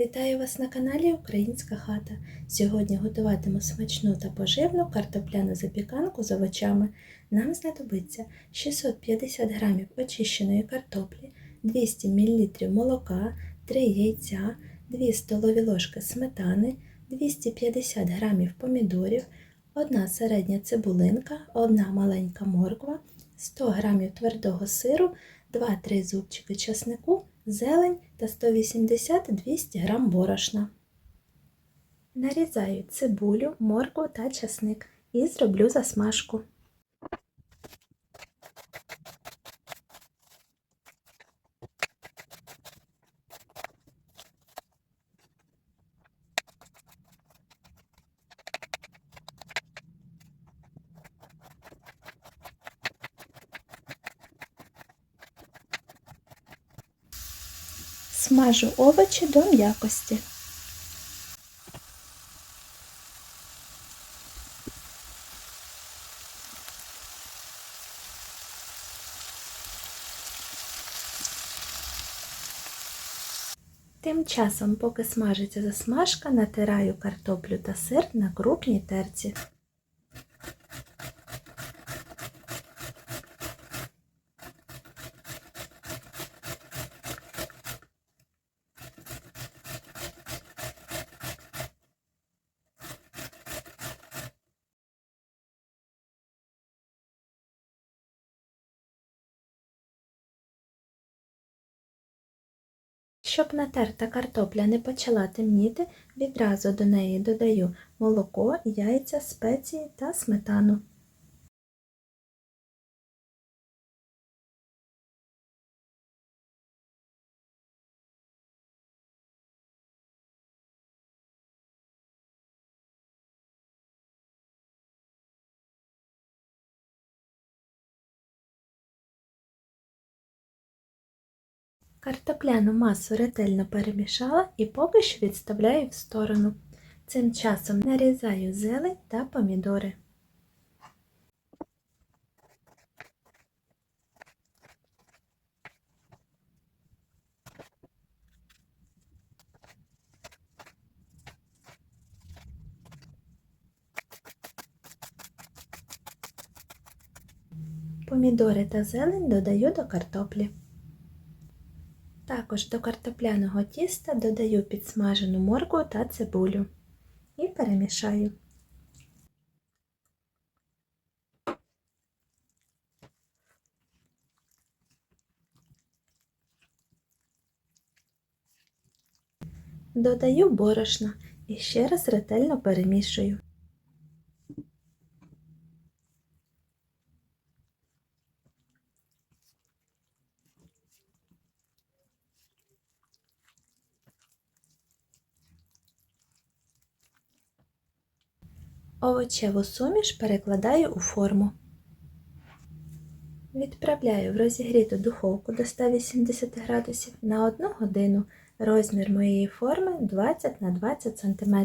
Вітаю вас на каналі Українська хата. Сьогодні готуватиму смачну та поживну картопляну запіканку з овочами. Нам знадобиться 650 г очищеної картоплі, 200 мл молока, 3 яйця, 2 столові ложки сметани, 250 г помідорів, 1 середня цибулинка, 1 маленька морква, 100 г твердого сиру, 2-3 зубчики часнику, зелень та 180-200 г борошна. Нарізаю цибулю, моркву та часник і зроблю засмажку. Смажу овочі до м'якості. Тим часом, поки смажиться засмажка, натираю картоплю та сир на крупній терці. Щоб натерта картопля не почала темніти, відразу до неї додаю молоко, яйця, спеції та сметану. Картопляну масу ретельно перемішала і поки що відставляю в сторону. Цим часом нарізаю зелень та помідори. Помідори та зелень додаю до картоплі. Також до картопляного тіста додаю підсмажену моркву та цибулю і перемішаю. Додаю борошно і ще раз ретельно перемішую. Овочеву суміш перекладаю у форму. Відправляю в розігріту духовку до 180 градусів на 1 годину. Розмір моєї форми 20 на 20 см.